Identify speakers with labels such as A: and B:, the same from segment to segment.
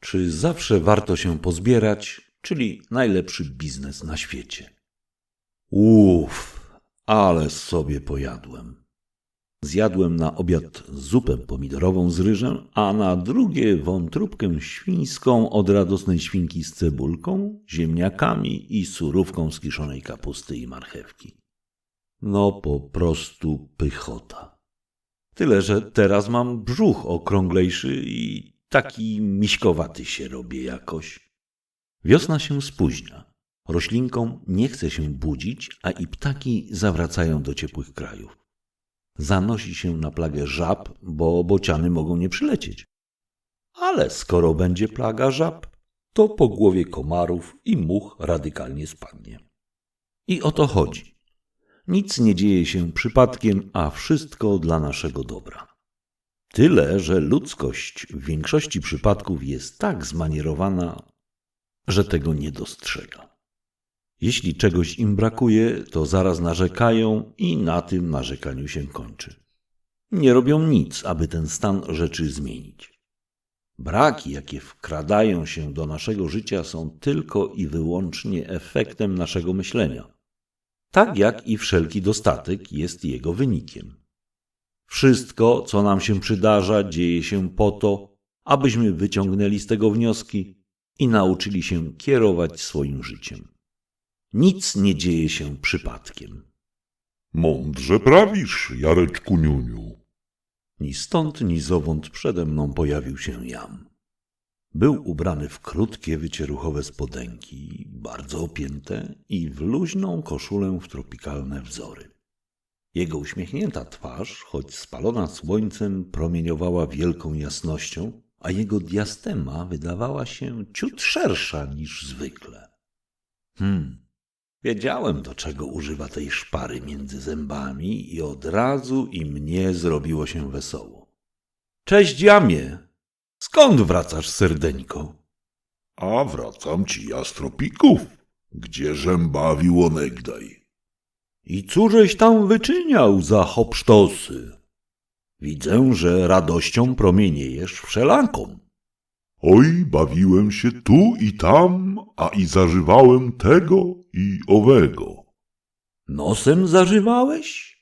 A: Czy zawsze warto się pozbierać, czyli najlepszy biznes na świecie? Uff, ale sobie pojadłem. Zjadłem na obiad zupę pomidorową z ryżem, a na drugie wątróbkę świńską od radosnej świnki z cebulką, ziemniakami i surówką z kiszonej kapusty i marchewki. No po prostu pychota. Tyle, że teraz mam brzuch okrąglejszy i taki miśkowaty się robię jakoś. Wiosna się spóźnia. Roślinkom nie chce się budzić, a i ptaki zawracają do ciepłych krajów. Zanosi się na plagę żab, bo bociany mogą nie przylecieć. Ale skoro będzie plaga żab, to po głowie komarów i much radykalnie spadnie. I o to chodzi. Nic nie dzieje się przypadkiem, a wszystko dla naszego dobra. Tyle, że ludzkość w większości przypadków jest tak zmanierowana, że tego nie dostrzega. Jeśli czegoś im brakuje, to zaraz narzekają i na tym narzekaniu się kończy. Nie robią nic, aby ten stan rzeczy zmienić. Braki, jakie wkradają się do naszego życia, są tylko i wyłącznie efektem naszego myślenia. Tak jak i wszelki dostatek jest jego wynikiem. Wszystko, co nam się przydarza, dzieje się po to, abyśmy wyciągnęli z tego wnioski i nauczyli się kierować swoim życiem. Nic nie dzieje się przypadkiem.
B: Mądrze prawisz, Jareczku Niuniu.
A: Ni stąd, ni zowąd przede mną pojawił się Jam. Był ubrany w krótkie, wycieruchowe spodenki, bardzo opięte i w luźną koszulę w tropikalne wzory. Jego uśmiechnięta twarz, choć spalona słońcem, promieniowała wielką jasnością, a jego diastema wydawała się ciut szersza niż zwykle. Hmm, wiedziałem, do czego używa tej szpary między zębami i od razu i mnie zrobiło się wesoło. Cześć, Jamie! Skąd wracasz, serdeńko?
B: A wracam ci ja z tropików, gdzie bawił onegdaj.
A: I cóżeś tam wyczyniał za hopsztosy? Widzę, że radością promieniejesz wszelaką.
B: Oj, bawiłem się tu i tam, a i zażywałem tego i owego.
A: Nosem zażywałeś?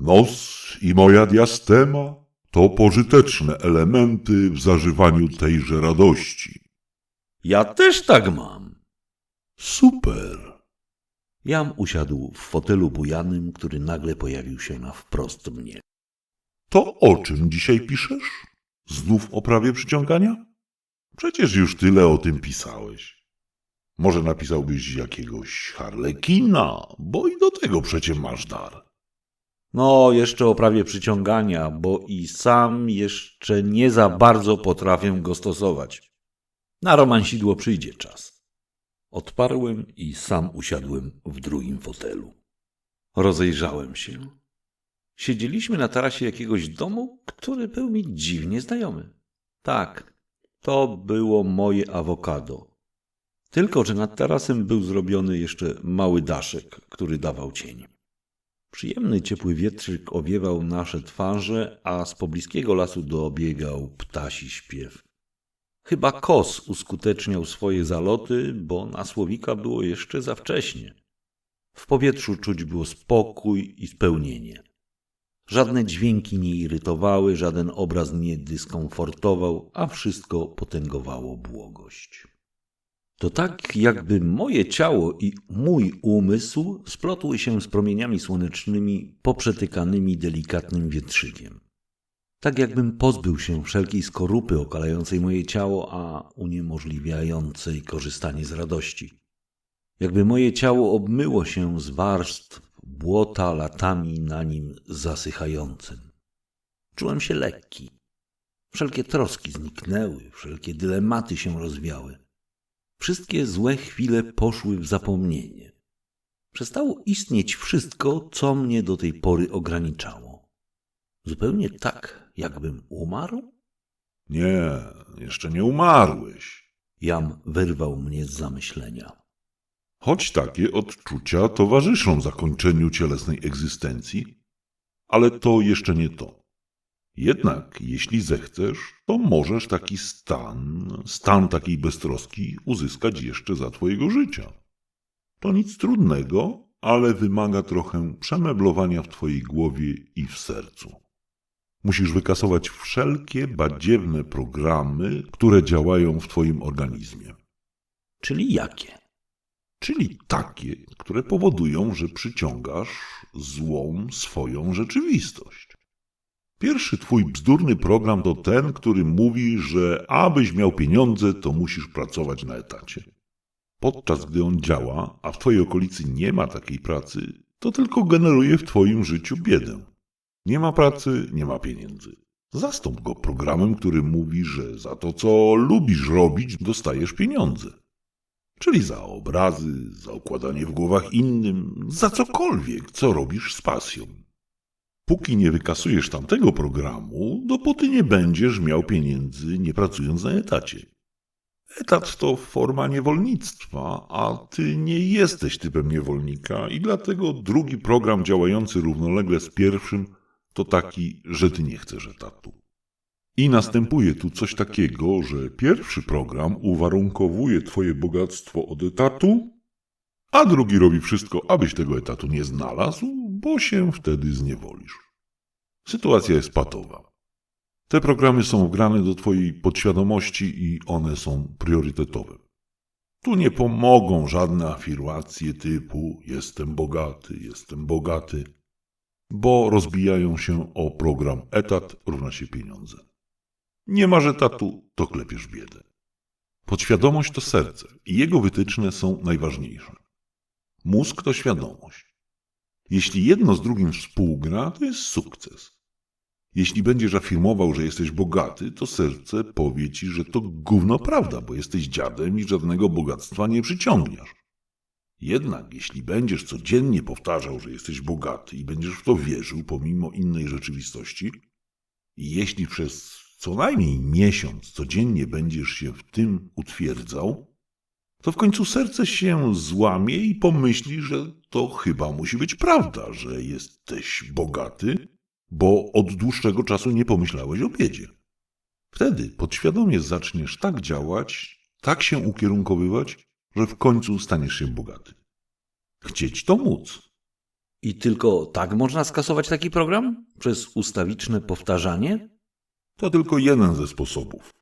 B: Nos i moja diastema to pożyteczne elementy w zażywaniu tejże radości.
A: Ja też tak mam.
B: Super.
A: Jam usiadł w fotelu bujanym, który nagle pojawił się na wprost mnie.
B: To o czym dzisiaj piszesz? Znów o prawie przyciągania? Przecież już tyle o tym pisałeś. Może napisałbyś jakiegoś harlekina, bo i do tego przecie masz dar.
A: No, jeszcze o prawie przyciągania, bo i sam jeszcze nie za bardzo potrafię go stosować. Na romansidło przyjdzie czas. Odparłem i sam usiadłem w drugim fotelu. Rozejrzałem się. Siedzieliśmy na tarasie jakiegoś domu, który był mi dziwnie znajomy. Tak, to było moje awokado. Tylko, że nad tarasem był zrobiony jeszcze mały daszek, który dawał cień. Przyjemny, ciepły wietrzyk owiewał nasze twarze, a z pobliskiego lasu dobiegał ptasi śpiew. Chyba kos uskuteczniał swoje zaloty, bo na słowika było jeszcze za wcześnie. W powietrzu czuć było spokój i spełnienie. Żadne dźwięki nie irytowały, żaden obraz nie dyskomfortował, a wszystko potęgowało błogość. To tak, jakby moje ciało i mój umysł splotły się z promieniami słonecznymi poprzetykanymi delikatnym wietrzykiem. Tak jakbym pozbył się wszelkiej skorupy okalającej moje ciało, a uniemożliwiającej korzystanie z radości. Jakby moje ciało obmyło się z warstw błota latami na nim zasychającym. Czułem się lekki. Wszelkie troski zniknęły, wszelkie dylematy się rozwiały. Wszystkie złe chwile poszły w zapomnienie. Przestało istnieć wszystko, co mnie do tej pory ograniczało. Zupełnie tak, jakbym umarł?
B: Nie, jeszcze nie umarłeś.
A: Jam wyrwał mnie z zamyślenia.
B: Choć takie odczucia towarzyszą zakończeniu cielesnej egzystencji, ale to jeszcze nie to. Jednak jeśli zechcesz, to możesz taki stan, stan takiej beztroski uzyskać jeszcze za twojego życia. To nic trudnego, ale wymaga trochę przemeblowania w twojej głowie i w sercu. Musisz wykasować wszelkie badziewne programy, które działają w twoim organizmie.
A: Czyli jakie?
B: Czyli takie, które powodują, że przyciągasz złą swoją rzeczywistość. Pierwszy twój bzdurny program to ten, który mówi, że abyś miał pieniądze, to musisz pracować na etacie. Podczas gdy on działa, a w twojej okolicy nie ma takiej pracy, to tylko generuje w twoim życiu biedę. Nie ma pracy, nie ma pieniędzy. Zastąp go programem, który mówi, że za to, co lubisz robić, dostajesz pieniądze. Czyli za obrazy, za układanie w głowach innym, za cokolwiek, co robisz z pasją. Póki nie wykasujesz tamtego programu, dopóty nie będziesz miał pieniędzy, nie pracując na etacie. Etat to forma niewolnictwa, a ty nie jesteś typem niewolnika i dlatego drugi program działający równolegle z pierwszym to taki, że ty nie chcesz etatu. I następuje tu coś takiego, że pierwszy program uwarunkowuje twoje bogactwo od etatu, a drugi robi wszystko, abyś tego etatu nie znalazł, bo się wtedy zniewolisz. Sytuacja jest patowa. Te programy są wgrane do twojej podświadomości i one są priorytetowe. Tu nie pomogą żadne afirmacje typu jestem bogaty, jestem bogaty, bo rozbijają się o program etat równa się pieniądze. Nie masz etatu, to klepiesz biedę. Podświadomość to serce i jego wytyczne są najważniejsze. Mózg to świadomość. Jeśli jedno z drugim współgra, to jest sukces. Jeśli będziesz afirmował, że jesteś bogaty, to serce powie ci, że to gówno prawda, bo jesteś dziadem i żadnego bogactwa nie przyciągniesz. Jednak jeśli będziesz codziennie powtarzał, że jesteś bogaty i będziesz w to wierzył pomimo innej rzeczywistości, i jeśli przez co najmniej miesiąc codziennie będziesz się w tym utwierdzał, to w końcu serce się złamie i pomyśli, że to chyba musi być prawda, że jesteś bogaty, bo od dłuższego czasu nie pomyślałeś o biedzie. Wtedy podświadomie zaczniesz tak działać, tak się ukierunkowywać, że w końcu staniesz się bogaty. Chcieć to móc.
A: I tylko tak można skasować taki program? Przez ustawiczne powtarzanie?
B: To tylko jeden ze sposobów.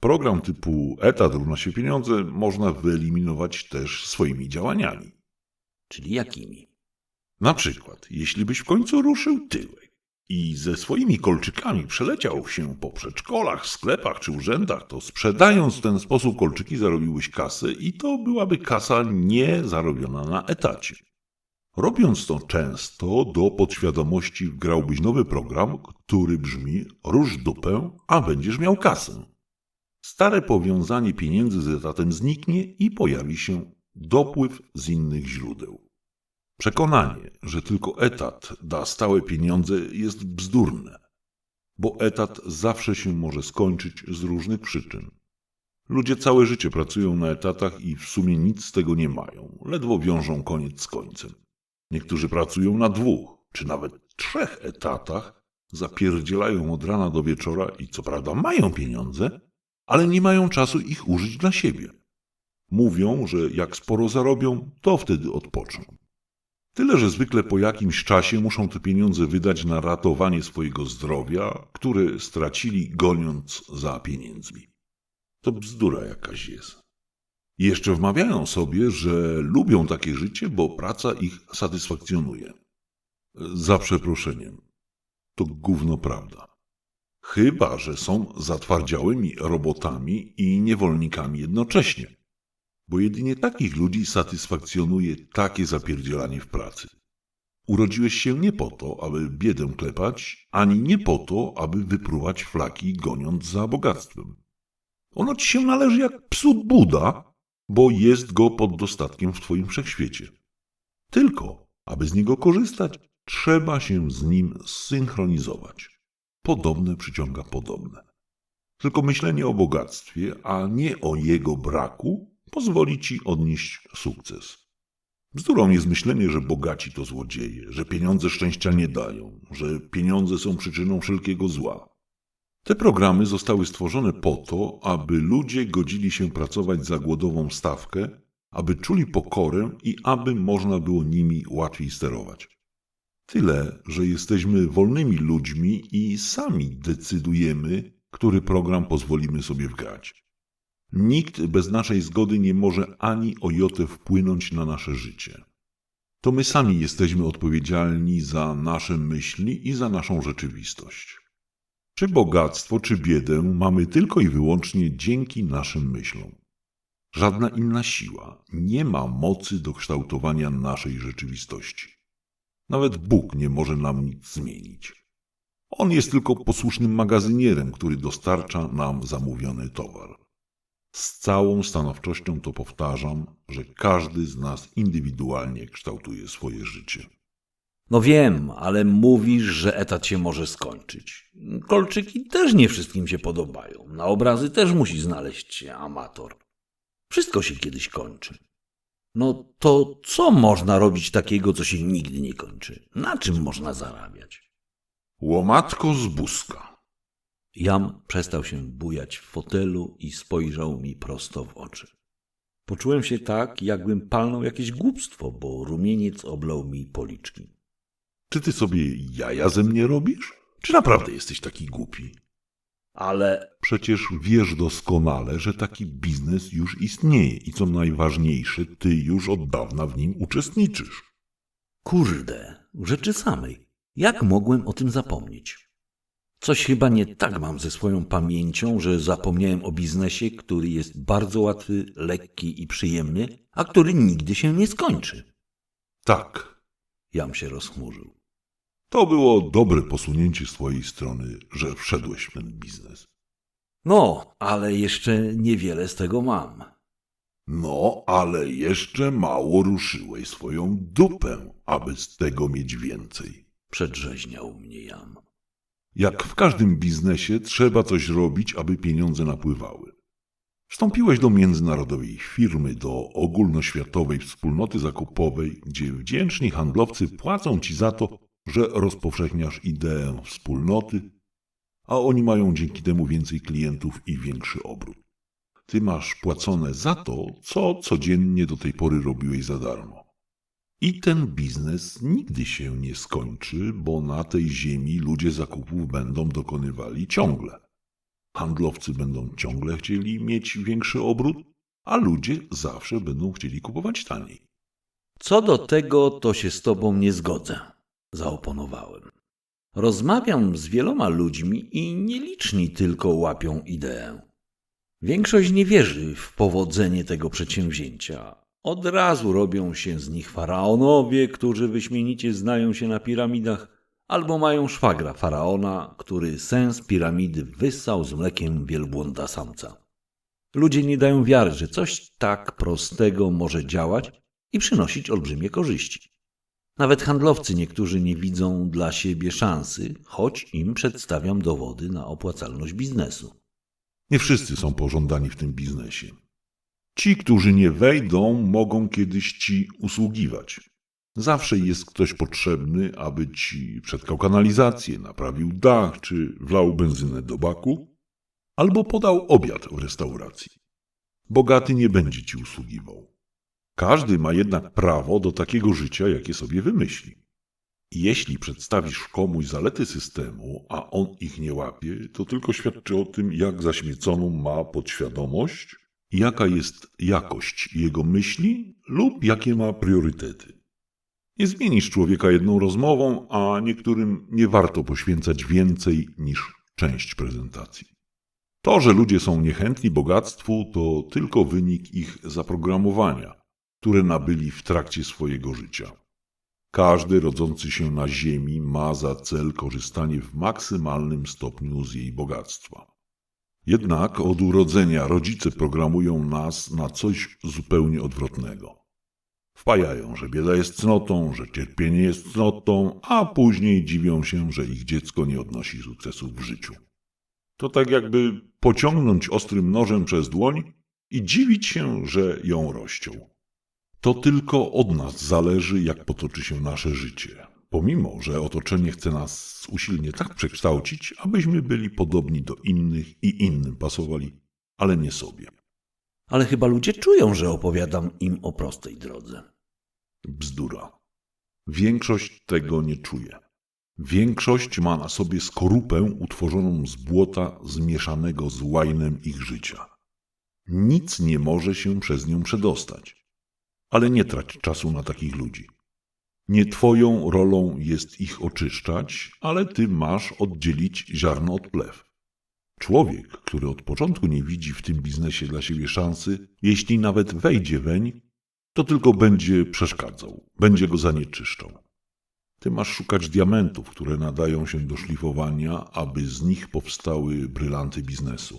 B: Program typu etat równa się pieniądze można wyeliminować też swoimi działaniami.
A: Czyli jakimi?
B: Na przykład, jeśli byś w końcu ruszył tyłek i ze swoimi kolczykami przeleciał się po przedszkolach, sklepach czy urzędach, to sprzedając w ten sposób kolczyki zarobiłbyś kasę i to byłaby kasa nie zarobiona na etacie. Robiąc to często, do podświadomości wgrałbyś nowy program, który brzmi rusz dupę, a będziesz miał kasę. Stare powiązanie pieniędzy z etatem zniknie i pojawi się dopływ z innych źródeł. Przekonanie, że tylko etat da stałe pieniądze jest bzdurne, bo etat zawsze się może skończyć z różnych przyczyn. Ludzie całe życie pracują na etatach i w sumie nic z tego nie mają, ledwo wiążą koniec z końcem. Niektórzy pracują na dwóch, czy nawet trzech etatach, zapierdzielają od rana do wieczora i co prawda mają pieniądze, ale nie mają czasu ich użyć dla siebie. Mówią, że jak sporo zarobią, to wtedy odpoczną. Tyle, że zwykle po jakimś czasie muszą te pieniądze wydać na ratowanie swojego zdrowia, które stracili goniąc za pieniędzmi. To bzdura jakaś jest. Jeszcze wmawiają sobie, że lubią takie życie, bo praca ich satysfakcjonuje. Za przeproszeniem. To gówno prawda. Chyba, że są zatwardziałymi robotami i niewolnikami jednocześnie. Bo jedynie takich ludzi satysfakcjonuje takie zapierdzielanie w pracy. Urodziłeś się nie po to, aby biedę klepać, ani nie po to, aby wypruwać flaki goniąc za bogactwem. Ono ci się należy jak psu Buda, bo jest go pod dostatkiem w twoim wszechświecie. Tylko, aby z niego korzystać, trzeba się z nim zsynchronizować. Podobne przyciąga podobne. Tylko myślenie o bogactwie, a nie o jego braku, pozwoli ci odnieść sukces. Bzdurą jest myślenie, że bogaci to złodzieje, że pieniądze szczęścia nie dają, że pieniądze są przyczyną wszelkiego zła. Te programy zostały stworzone po to, aby ludzie godzili się pracować za głodową stawkę, aby czuli pokorę i aby można było nimi łatwiej sterować. Tyle, że jesteśmy wolnymi ludźmi i sami decydujemy, który program pozwolimy sobie wgrać. Nikt bez naszej zgody nie może ani o jotę wpłynąć na nasze życie. To my sami jesteśmy odpowiedzialni za nasze myśli i za naszą rzeczywistość. Czy bogactwo, czy biedę mamy tylko i wyłącznie dzięki naszym myślom. Żadna inna siła nie ma mocy do kształtowania naszej rzeczywistości. Nawet Bóg nie może nam nic zmienić. On jest tylko posłusznym magazynierem, który dostarcza nam zamówiony towar. Z całą stanowczością to powtarzam, że każdy z nas indywidualnie kształtuje swoje życie.
A: No wiem, ale mówisz, że etat się może skończyć. Kolczyki też nie wszystkim się podobają. Na obrazy też musi znaleźć się amator. Wszystko się kiedyś kończy. No to co można robić takiego, co się nigdy nie kończy? Na czym można zarabiać?
B: Łomatko z buska.
A: Jam przestał się bujać w fotelu i spojrzał mi prosto w oczy. Poczułem się tak, jakbym palnął jakieś głupstwo, bo rumieniec oblał mi policzki.
B: Czy ty sobie jaja ze mnie robisz? Czy naprawdę jesteś taki głupi?
A: Ale
B: Przecież wiesz doskonale, że taki biznes już istnieje i co najważniejsze, ty już od dawna w nim uczestniczysz.
A: kurde, rzeczy samej. Jak mogłem o tym zapomnieć? Coś chyba nie tak mam ze swoją pamięcią, że zapomniałem o biznesie, który jest bardzo łatwy, lekki i przyjemny, a który nigdy się nie skończy.
B: Tak,
A: Jam się rozchmurzył.
B: to było dobre posunięcie z twojej strony, że wszedłeś w ten biznes.
A: No, ale jeszcze niewiele z tego mam.
B: No, ale jeszcze mało ruszyłeś swoją dupę, aby z tego mieć więcej.
A: Przedrzeźniał mnie Jam.
B: Jak w każdym biznesie trzeba coś robić, aby pieniądze napływały. Wstąpiłeś do międzynarodowej firmy, do ogólnoświatowej wspólnoty zakupowej, gdzie wdzięczni handlowcy płacą ci za to, że rozpowszechniasz ideę wspólnoty, a oni mają dzięki temu więcej klientów i większy obrót. Ty masz płacone za to, co codziennie do tej pory robiłeś za darmo. I ten biznes nigdy się nie skończy, bo na tej ziemi ludzie zakupów będą dokonywali ciągle. Handlowcy będą ciągle chcieli mieć większy obrót, a ludzie zawsze będą chcieli kupować taniej.
A: Co do tego, to się z tobą nie zgodzę, zaoponowałem. Rozmawiam z wieloma ludźmi i nieliczni tylko łapią ideę. Większość nie wierzy w powodzenie tego przedsięwzięcia. Od razu robią się z nich faraonowie, którzy wyśmienicie znają się na piramidach, albo mają szwagra faraona, który sens piramidy wyssał z mlekiem wielbłąda samca. Ludzie nie dają wiary, że coś tak prostego może działać i przynosić olbrzymie korzyści. Nawet handlowcy niektórzy nie widzą dla siebie szansy, choć im przedstawiam dowody na opłacalność biznesu.
B: Nie wszyscy są pożądani w tym biznesie. Ci, którzy nie wejdą, mogą kiedyś ci usługiwać. Zawsze jest ktoś potrzebny, aby ci przetkał kanalizację, naprawił dach czy wlał benzynę do baku, albo podał obiad w restauracji. Bogaty nie będzie ci usługiwał. Każdy ma jednak prawo do takiego życia, jakie sobie wymyśli. Jeśli przedstawisz komuś zalety systemu, a on ich nie łapie, to tylko świadczy o tym, jak zaśmieconą ma podświadomość, jaka jest jakość jego myśli lub jakie ma priorytety. Nie zmienisz człowieka jedną rozmową, a niektórym nie warto poświęcać więcej niż część prezentacji. To, że ludzie są niechętni bogactwu, to tylko wynik ich zaprogramowania, które nabyli w trakcie swojego życia. Każdy rodzący się na Ziemi ma za cel korzystanie w maksymalnym stopniu z jej bogactwa. Jednak od urodzenia rodzice programują nas na coś zupełnie odwrotnego. Wpajają, że bieda jest cnotą, że cierpienie jest cnotą, a później dziwią się, że ich dziecko nie odnosi sukcesów w życiu. To tak jakby pociągnąć ostrym nożem przez dłoń i dziwić się, że ją rością. To tylko od nas zależy, jak potoczy się nasze życie. Pomimo, że otoczenie chce nas usilnie tak przekształcić, abyśmy byli podobni do innych i innym pasowali, ale nie sobie.
A: Ale chyba ludzie czują, że opowiadam im o prostej drodze.
B: Bzdura. Większość tego nie czuje. Większość ma na sobie skorupę utworzoną z błota zmieszanego z łajnem ich życia. Nic nie może się przez nią przedostać. Ale nie trać czasu na takich ludzi. Nie twoją rolą jest ich oczyszczać, ale ty masz oddzielić ziarno od plew. Człowiek, który od początku nie widzi w tym biznesie dla siebie szansy, jeśli nawet wejdzie weń, to tylko będzie przeszkadzał, będzie go zanieczyszczał. Ty masz szukać diamentów, które nadają się do szlifowania, aby z nich powstały brylanty biznesu.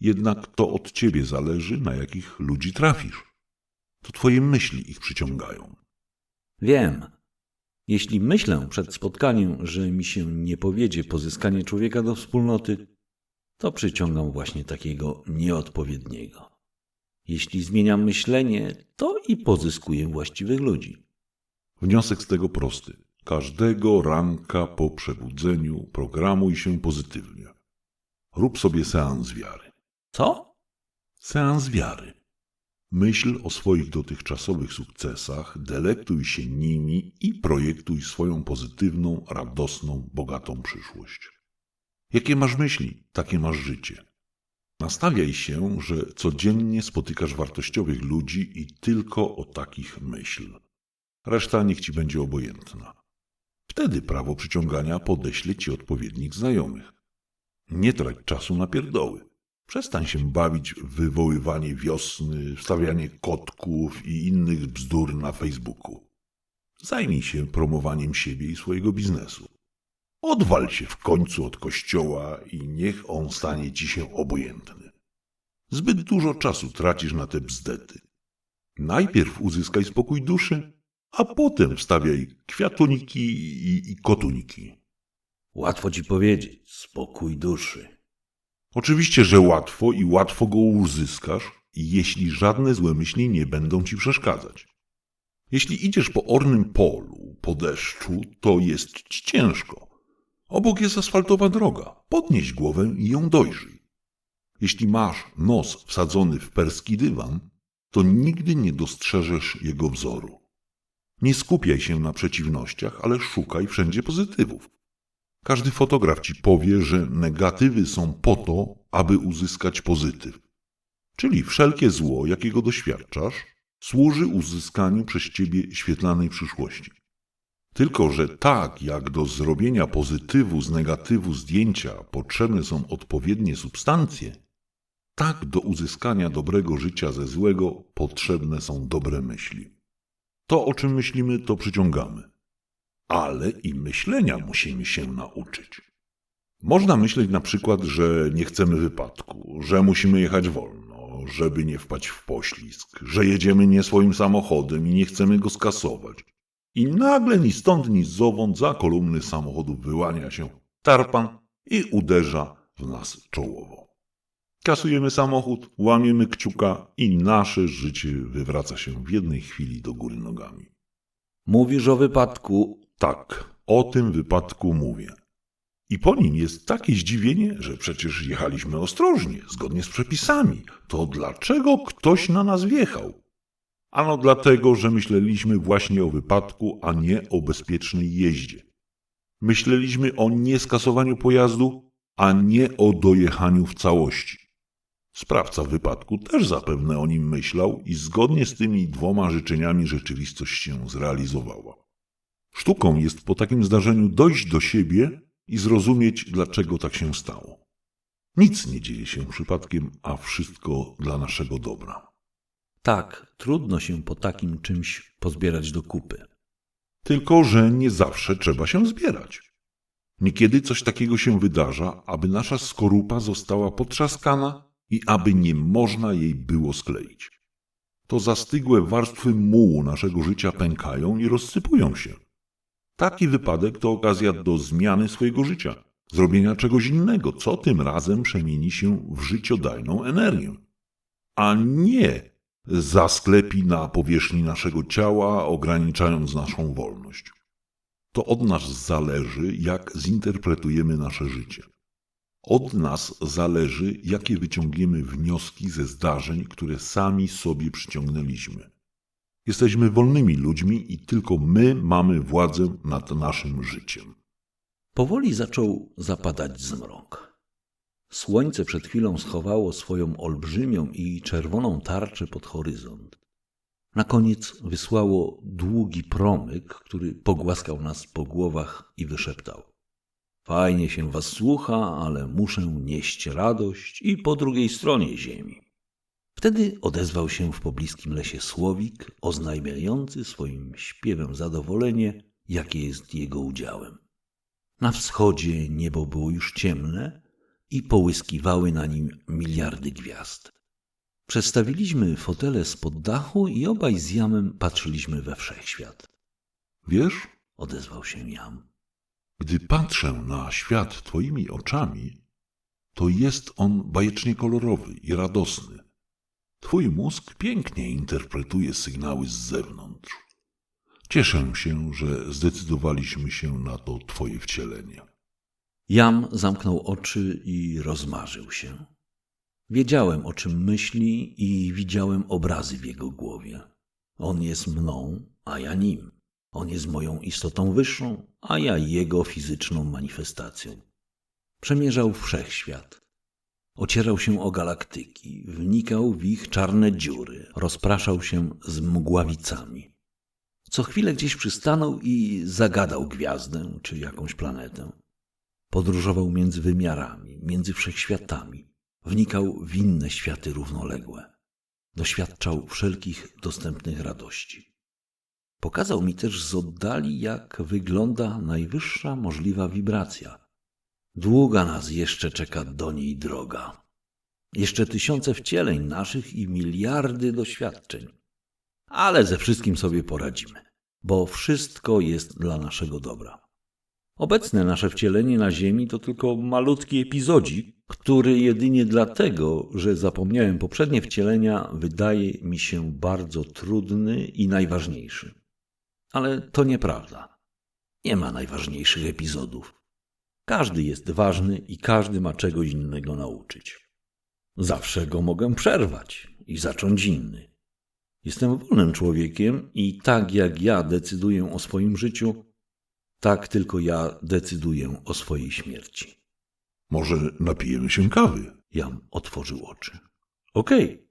B: Jednak to od ciebie zależy, na jakich ludzi trafisz. To twoje myśli ich przyciągają.
A: Wiem. Jeśli myślę przed spotkaniem, że mi się nie powiedzie pozyskanie człowieka do wspólnoty, to przyciągam właśnie takiego nieodpowiedniego. Jeśli zmieniam myślenie, to i pozyskuję właściwych ludzi.
B: Wniosek z tego prosty. Każdego ranka po przebudzeniu programuj się pozytywnie. Rób sobie seans wiary.
A: Co?
B: Seans wiary. Myśl o swoich dotychczasowych sukcesach, delektuj się nimi i projektuj swoją pozytywną, radosną, bogatą przyszłość. Jakie masz myśli, takie masz życie. Nastawiaj się, że codziennie spotykasz wartościowych ludzi i tylko o takich myśl. Reszta niech ci będzie obojętna. Wtedy prawo przyciągania podeśle ci odpowiednich znajomych. Nie trać czasu na pierdoły. Przestań się bawić w wywoływanie wiosny, wstawianie kotków i innych bzdur na Facebooku. Zajmij się promowaniem siebie i swojego biznesu. Odwal się w końcu od kościoła i niech on stanie ci się obojętny. Zbyt dużo czasu tracisz na te bzdety. Najpierw uzyskaj spokój duszy, a potem wstawiaj kwiatoniki i, i kotuniki.
A: Łatwo ci powiedzieć, spokój duszy.
B: Oczywiście, że łatwo i łatwo go uzyskasz, jeśli żadne złe myśli nie będą ci przeszkadzać. Jeśli idziesz po ornym polu, po deszczu, to jest ci ciężko. Obok jest asfaltowa droga. Podnieś głowę i ją dojrzyj. Jeśli masz nos wsadzony w perski dywan, to nigdy nie dostrzeżesz jego wzoru. Nie skupiaj się na przeciwnościach, ale szukaj wszędzie pozytywów. Każdy fotograf ci powie, że negatywy są po to, aby uzyskać pozytyw. Czyli wszelkie zło, jakiego doświadczasz, służy uzyskaniu przez ciebie świetlanej przyszłości. Tylko, że tak jak do zrobienia pozytywu z negatywu zdjęcia potrzebne są odpowiednie substancje, tak do uzyskania dobrego życia ze złego potrzebne są dobre myśli. To, o czym myślimy, to przyciągamy. Ale i myślenia musimy się nauczyć. Można myśleć na przykład, że nie chcemy wypadku, że musimy jechać wolno, żeby nie wpaść w poślizg, że jedziemy nie swoim samochodem i nie chcemy go skasować. I nagle ni stąd, ni zowąd za kolumny samochodów wyłania się tarpan i uderza w nas czołowo. Kasujemy samochód, łamiemy kciuka i nasze życie wywraca się w jednej chwili do góry nogami.
A: Mówisz o wypadku.
B: Tak, o tym wypadku mówię. I po nim jest takie zdziwienie, że przecież jechaliśmy ostrożnie, zgodnie z przepisami. To dlaczego ktoś na nas wjechał? Ano dlatego, że myśleliśmy właśnie o wypadku, a nie o bezpiecznej jeździe. Myśleliśmy o nieskasowaniu pojazdu, a nie o dojechaniu w całości. Sprawca wypadku też zapewne o nim myślał i zgodnie z tymi dwoma życzeniami rzeczywistość się zrealizowała. Sztuką jest po takim zdarzeniu dojść do siebie i zrozumieć, dlaczego tak się stało. Nic nie dzieje się przypadkiem, a wszystko dla naszego dobra.
A: Tak, trudno się po takim czymś pozbierać do kupy.
B: Tylko, że nie zawsze trzeba się zbierać. Niekiedy coś takiego się wydarza, aby nasza skorupa została potrzaskana i aby nie można jej było skleić. To zastygłe warstwy mułu naszego życia pękają i rozsypują się. Taki wypadek to okazja do zmiany swojego życia, zrobienia czegoś innego, co tym razem przemieni się w życiodajną energię. A nie zasklepi na powierzchni naszego ciała, ograniczając naszą wolność. To od nas zależy, jak zinterpretujemy nasze życie. Od nas zależy, jakie wyciągniemy wnioski ze zdarzeń, które sami sobie przyciągnęliśmy. Jesteśmy wolnymi ludźmi i tylko my mamy władzę nad naszym życiem.
A: Powoli zaczął zapadać zmrok. Słońce przed chwilą schowało swoją olbrzymią i czerwoną tarczę pod horyzont. Na koniec wysłało długi promyk, który pogłaskał nas po głowach i wyszeptał. Fajnie się was słucha, ale muszę nieść radość i po drugiej stronie ziemi. Wtedy odezwał się w pobliskim lesie słowik, oznajmiający swoim śpiewem zadowolenie, jakie jest jego udziałem. Na wschodzie niebo było już ciemne i połyskiwały na nim miliardy gwiazd. Przestawiliśmy fotele spod dachu i obaj z Jamem patrzyliśmy we wszechświat.
B: Wiesz,
A: Odezwał się Jam.
B: gdy patrzę na świat twoimi oczami, to jest on bajecznie kolorowy i radosny. Twój mózg pięknie interpretuje sygnały z zewnątrz. Cieszę się, że zdecydowaliśmy się na to twoje wcielenie.
A: Jam zamknął oczy i rozmarzył się. Wiedziałem, o czym myśli i widziałem obrazy w jego głowie. On jest mną, a ja nim. On jest moją istotą wyższą, a ja jego fizyczną manifestacją. Przemierzał wszechświat. Ocierał się o galaktyki, wnikał w ich czarne dziury, rozpraszał się z mgławicami. Co chwilę gdzieś przystanął i zagadał gwiazdę czy jakąś planetę. Podróżował między wymiarami, między wszechświatami, wnikał w inne światy równoległe. Doświadczał wszelkich dostępnych radości. Pokazał mi też z oddali, jak wygląda najwyższa możliwa wibracja. Długa nas jeszcze czeka do niej droga. Jeszcze tysiące wcieleń naszych i miliardy doświadczeń. Ale ze wszystkim sobie poradzimy, bo wszystko jest dla naszego dobra. Obecne nasze wcielenie na Ziemi to tylko malutki epizodzik, który jedynie dlatego, że zapomniałem poprzednie wcielenia, wydaje mi się bardzo trudny i najważniejszy. Ale to nieprawda. Nie ma najważniejszych epizodów. Każdy jest ważny i każdy ma czegoś innego nauczyć. Zawsze go mogę przerwać i zacząć inny. Jestem wolnym człowiekiem i tak jak ja decyduję o swoim życiu, tak tylko ja decyduję o swojej śmierci.
B: Może napijemy się kawy?
A: Jam otworzył oczy. Okej,